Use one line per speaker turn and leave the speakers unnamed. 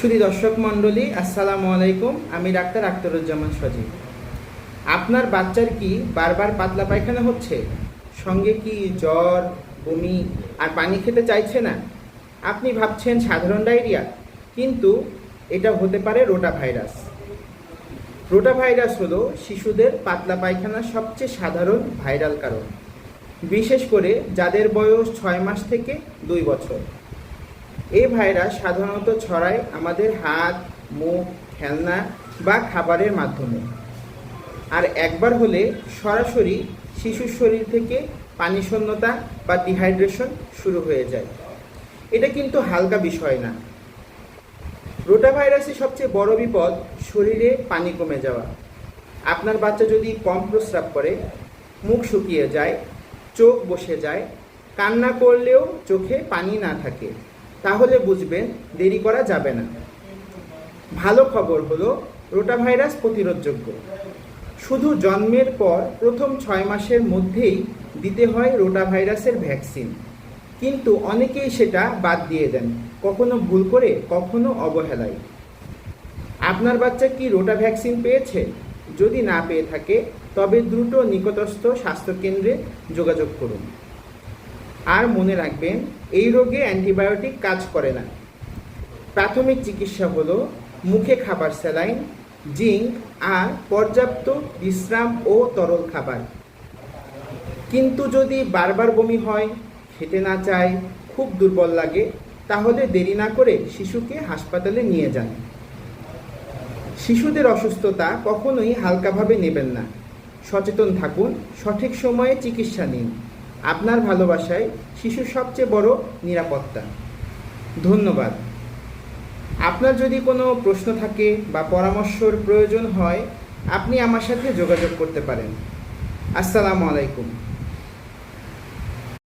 শুধু দর্শক মণ্ডলী, আসসালামু আলাইকুম। আমি ডাক্তার আখতারুজ্জামান সজীব। আপনার বাচ্চার কি বারবার পাতলা পায়খানা হচ্ছে? সঙ্গে কি জ্বর, বমি আর পানি খেতে চাইছে না? আপনি ভাবছেন সাধারণ ডায়রিয়া, কিন্তু এটা হতে পারে রোটা ভাইরাস। রোটা ভাইরাস হলো শিশুদের পাতলা পায়খানার সবচেয়ে সাধারণ ভাইরাল কারণ, বিশেষ করে যাদের বয়স ছয় মাস থেকে দুই বছর। এই ভাইরাস সাধারণত ছড়ায় আমাদের হাত, মুখ, খেলনা বা খাবারের মাধ্যমে। আর একবার হলে সরাসরি শিশুর শরীর থেকে পানি শূন্যতা বা ডিহাইড্রেশন শুরু হয়ে যায়। এটা কিন্তু হালকা বিষয় না। রোটা ভাইরাসের সবচেয়ে বড় বিপদ শরীরে পানি কমে যাওয়া। আপনার বাচ্চা যদি কম প্রস্রাব করে, মুখ শুকিয়ে যায়, চোখ বসে যায়, কান্না করলেও চোখে পানি না থাকে। তাহলে বুঝবেন দেরি করা যাবে না। ভালো খবর হলো রোটা ভাইরাস প্রতিরোধযোগ্য। শুধু জন্মের পর প্রথম ছয় মাসের মধ্যেই দিতে হয় রোটা ভাইরাসের ভ্যাকসিন। কিন্তু অনেকেই সেটা বাদ দিয়ে দেন, কখনো ভুল করে, কখনো অবহেলায়। আপনার বাচ্চা কি রোটা ভ্যাকসিন পেয়েছে? যদি না পেয়ে থাকে, তবে দ্রুত নিকটস্থ স্বাস্থ্যকেন্দ্রে যোগাযোগ করুন। আর মনে রাখবেন, এই রোগে অ্যান্টিবায়োটিক কাজ করে না। প্রাথমিক চিকিৎসা হলো মুখে খাবার স্যালাইন, জিঙ্ক আর পর্যাপ্ত বিশ্রাম ও তরল খাবার। কিন্তু যদি বারবার বমি হয়, খেতে না চায়, খুব দুর্বল লাগে, তাহলে দেরি না করে শিশুকে হাসপাতালে নিয়ে যান। শিশুদের অসুস্থতা কখনোই হালকাভাবে নেবেন না। সচেতন থাকুন, সঠিক সময়ে চিকিৎসা নিন। আপনার ভালোবাসায় শিশুর সবচেয়ে বড় নিরাপত্তা। ধন্যবাদ। আপনার যদি কোনো প্রশ্ন থাকে বা পরামর্শর প্রয়োজন হয়, আপনি আমার সাথে যোগাযোগ করতে পারেন। আসসালামু আলাইকুম।